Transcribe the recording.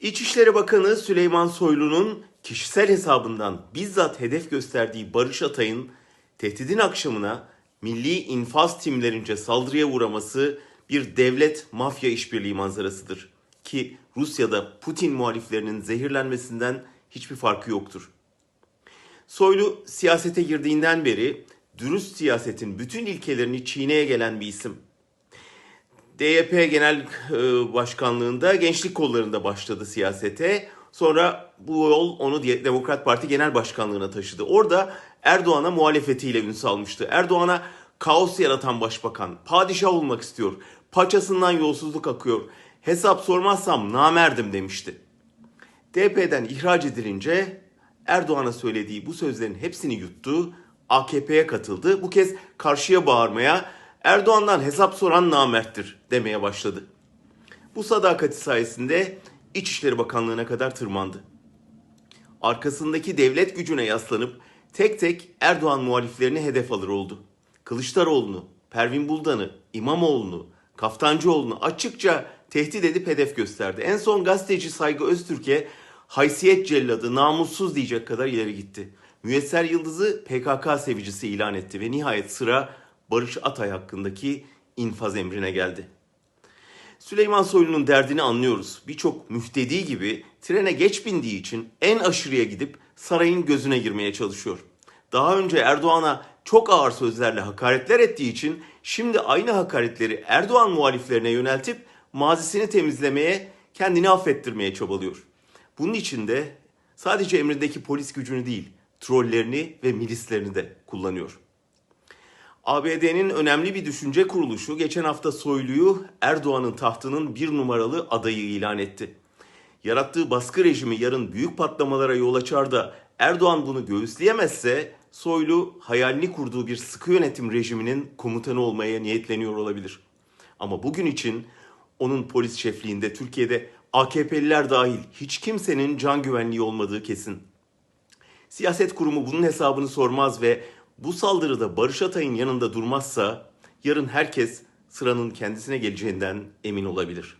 İçişleri Bakanı Süleyman Soylu'nun kişisel hesabından bizzat hedef gösterdiği Barış Atay'ın tehdidin akşamına milli infaz timlerince saldırıya uğraması bir devlet mafya işbirliği manzarasıdır. Ki Rusya'da Putin muhaliflerinin zehirlenmesinden hiçbir farkı yoktur. Soylu siyasete girdiğinden beri dürüst siyasetin bütün ilkelerini çiğneye gelen bir isim. DYP Genel e, Başkanlığında gençlik kollarında başladı siyasete. Sonra bu yol onu Demokrat Parti Genel Başkanlığına taşıdı. Orada Erdoğan'a muhalefetiyle ün salmıştı. Erdoğan'a kaos yaratan başbakan, padişah olmak istiyor, paçasından yolsuzluk akıyor, hesap sormazsam namerdim demişti. DP'den ihraç edilince Erdoğan'a söylediği bu sözlerin hepsini yuttu, AKP'ye katıldı. Bu kez karşıya bağırmaya, Erdoğan'dan hesap soran namerttir demeye başladı. Bu sadakati sayesinde İçişleri Bakanlığı'na kadar tırmandı. Arkasındaki devlet gücüne yaslanıp tek tek Erdoğan muhaliflerini hedef alır oldu. Kılıçdaroğlu'nu, Pervin Buldan'ı, İmamoğlu'nu, Kaftancıoğlu'nu açıkça tehdit edip hedef gösterdi. En son gazeteci Saygı Öztürk'e haysiyet celladı, namussuz diyecek kadar ileri gitti. Müyesser Yıldız'ı PKK sevicisi ilan etti ve nihayet sıra Barış Atay hakkındaki infaz emrine geldi. Süleyman Soylu'nun derdini anlıyoruz. Birçok müftedi gibi trene geç bindiği için en aşırıya gidip sarayın gözüne girmeye çalışıyor. Daha önce Erdoğan'a çok ağır sözlerle hakaretler ettiği için şimdi aynı hakaretleri Erdoğan muhaliflerine yöneltip mazisini temizlemeye, kendini affettirmeye çabalıyor. Bunun için de sadece emrindeki polis gücünü değil, trollerini ve milislerini de kullanıyor. ABD'nin önemli bir düşünce kuruluşu geçen hafta Soylu'yu Erdoğan'ın tahtının bir numaralı adayı ilan etti. Yarattığı baskı rejimi yarın büyük patlamalara yol açar da Erdoğan bunu göğüsleyemezse Soylu hayalini kurduğu bir sıkı yönetim rejiminin komutanı olmaya niyetleniyor olabilir. Ama bugün için onun polis şefliğinde Türkiye'de AKP'liler dahil hiç kimsenin can güvenliği olmadığı kesin. Siyaset kurumu bunun hesabını sormaz ve bu saldırıda Barış Atay'ın yanında durmazsa yarın herkes sıranın kendisine geleceğinden emin olabilir.